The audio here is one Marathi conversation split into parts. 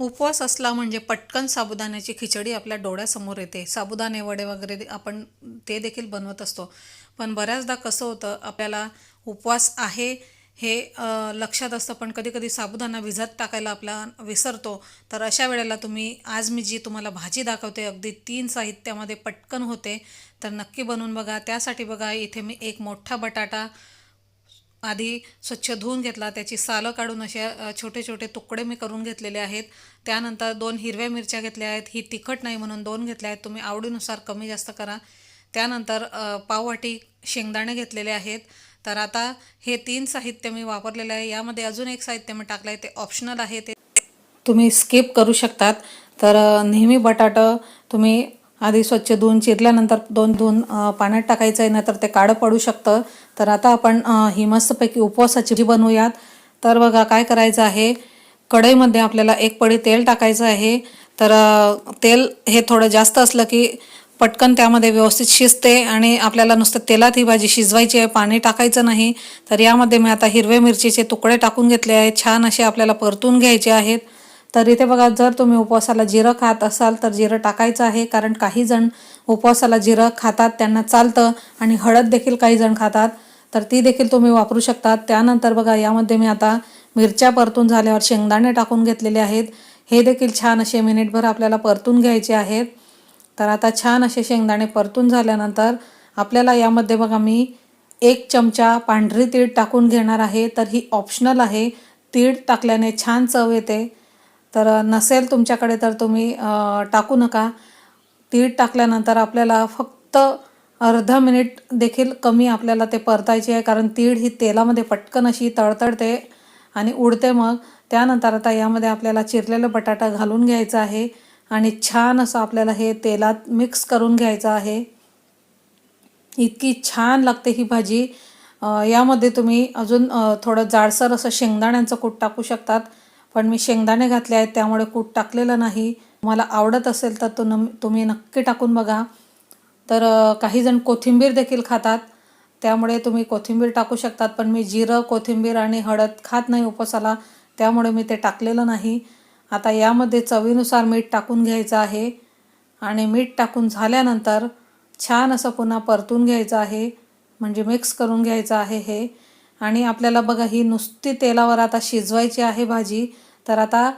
उपवास असला म्हणजे पटकन साबुदाण्याची खिचडी आपल्या डोळ्यासमोर येते. साबुदाणे वडे वगैरे आपण ते देखील बनवत असतो. पण बऱ्याचदा कसं होतं आपल्याला उपवास आहे हे लक्षात असतं पण कधीकधी साबुदाणा भिजत टाकायला आपला विसरतो. तर अशा वेळेला तुम्ही आज मी जी तुम्हाला भाजी दाखवते अगदी तीन साहित्यामध्ये पटकन होते तर नक्की बनवून बघा. त्यासाठी बघा इथे मी एक मोठा बटाटा आधी स्वच्छ धुवून घेतला त्याची सालं काढून असे छोटे छोटे तुकडे मी करून घेतलेले आहेत. त्यानंतर दोन हिरव्या मिरच्या घेतल्या आहेत. ही तिखट नाही म्हणून दोन घेतल्या आहेत. तुम्ही आवडीनुसार कमी जास्त करा. त्यानंतर पाववाटी शेंगदाणे घेतलेले आहेत. तर आता हे तीन साहित्य मी वापरलेलं आहे. यामध्ये अजून एक साहित्य मी टाकलं आहे ते ऑप्शनल आहे. ते तुम्ही स्किप करू शकतात. तर नेहमी बटाटं तुम्ही आधी स्वच्छ धुवून चिरल्यानंतर दोन धुवून पाण्यात टाकायचं आहे नाहीतर ते काढं पडू शकतं. तर आता आपण ही मस्तपैकी उपवासाची जी बनवूयात. तर बघा काय करायचं आहे? कढईमध्ये आपल्याला एक पडी तेल टाकायचं आहे. तर तेल हे थोडं जास्त असलं की पटकन त्यामध्ये व्यवस्थित शिजते आणि आपल्याला नुसतं तेलात ही भाजी शिजवायची आहे पाणी टाकायचं नाही. तर यामध्ये मी आता हिरवे मिरचीचे तुकडे टाकून घेतले आहेत. छान असे आपल्याला परतून घ्यायचे आहेत. तर इथे बघा जर तुम्ही उपवासाला जिरं खात असाल तर जिरं टाकायचं आहे कारण काही जण उपवासाला जिरं खातात त्यांना चालतं आणि हळद देखील काही जण खातात. तर ती देखील तुम्ही वापरू शकतात. त्यानंतर बघा यामध्ये मी आता मिरच्या परतून झाल्यावर शेंगदाणे टाकून घेतलेले आहेत. हे देखील छान असे मिनिटभर आपल्याला परतून घ्यायचे आहेत. तर आता छान असे शेंगदाणे परतून झाल्यानंतर आपल्याला यामध्ये बघा मी एक चमचा पांढरी तीळ टाकून घेणार आहे. तर ही ऑप्शनल आहे. तीळ टाकल्याने छान चव येते. तर नसेल तुमच्याकडे तर तुम्ही टाकू नका. तीळ टाकल्यानंतर आपल्याला फक्त अर्धा मिनिट देखील कमी आपल्याला ते परतायचे आहे कारण तीळ ही तेलामध्ये पटकन अशी तळतळते आणि उडते मग. त्यानंतर आता यामध्ये आपल्याला चिरलेलं बटाटा घालून घ्यायचं आहे आणि छान असं आपल्याला हे तेलात मिक्स करून घ्यायचं आहे. इतकी छान लागते ही भाजी. यामध्ये तुम्ही अजून थोडं जाडसर असं शेंगदाण्यांचं कूट टाकू शकतात. पण मी शेंगदाणे घातले आहेत त्यामुळे कूट टाकलेलं नाही. मला आवडत असेल तर तो न तुम्ही नक्की टाकून बघा. तर काहीजण काही जण कोथिंबीर देखील खातात. त्यामुळे तुम्ही कोथिंबीर टाकू शकतात पण मी जिरं कोथिंबीर आणि हळद खात नाही उपवासाला त्यामुळे मी ते टाकलेलं नाही. आता यामध्ये चवीनुसार मीठ टाकून घ्यायचं आहे. आणि मीठ टाकून झाल्यानंतर छान असं पुन्हा परतून घ्यायचं आहे. म्हणजे मिक्स करून घ्यायचं आहे हे. आणि आपल्याला बघा ही नुसती तेलावर आता शिजवायची आहे भाजी तर आता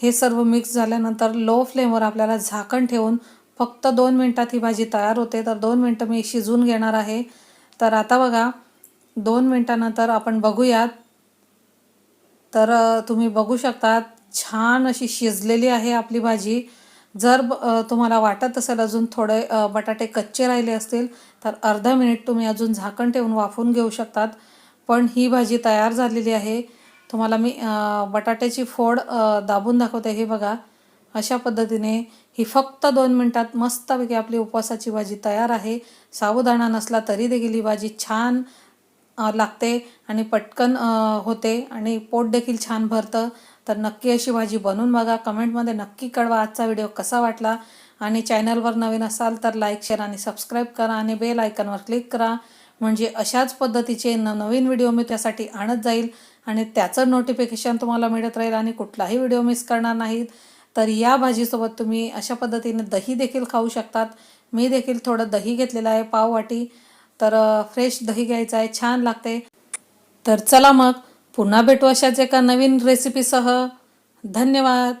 हे सर्व मिक्स झाल्यानंतर लो फ्लेमवर आपल्याला झाकण ठेवून फक्त दोन मिनटात ही भाजी तयार होते. तर दोन मिनटं मी शिजवून घेणार आहे. तर आता बघा दोन मिनटानंतर आपण बघूयात. तर तुम्ही बघू शकता छान अशी शिजलेली आहे आपली भाजी. जर तुम्हाला वाटत असेल अजून थोडे बटाटे कच्चे राहिले असतील तर अर्धा मिनिट तुम्ही अजून झाकण ठेवून वाफून घेऊ शकतात. पण ही भाजी तयार झालेली आहे. तुम्हाला मी बटाट्याची फोड दाबून दाखवते. हे बघा अशा पद्धतीने ही फक्त दोन मिनटात मस्तपैकी आपली उपवासाची भाजी तयार आहे. साबुदाणा नसला तरी देखील ही भाजी छान लागते आणि पटकन होते आणि पोट देखील छान भरतं. तर नक्की अशी भाजी बनवून बघा. कमेंटमध्ये नक्की कळवा आजचा व्हिडिओ कसा वाटला. आणि चॅनलवर नवीन असाल तर लाईक शेअर आणि सबस्क्राईब करा आणि बेल आयकनवर क्लिक करा. म्हणजे अशाच पद्धतीचे न नवीन व्हिडिओ मी त्यासाठी आणत जाईल आणि त्याचं नोटिफिकेशन तुम्हाला मिळत राहील आणि कुठलाही व्हिडिओ मिस करणार नाहीत तर या भाजीसोबत तुम्ही अशा पद्धतीने दही देखील खाऊ शकतात. मी देखील थोडं दही घेतलेलं आहे पाववाटी तर फ्रेश दही घ्यायचं आहे छान लागते. तर चला मग पुन्हा भेटू अशाच एका नवीन रेसिपीसह धन्यवाद.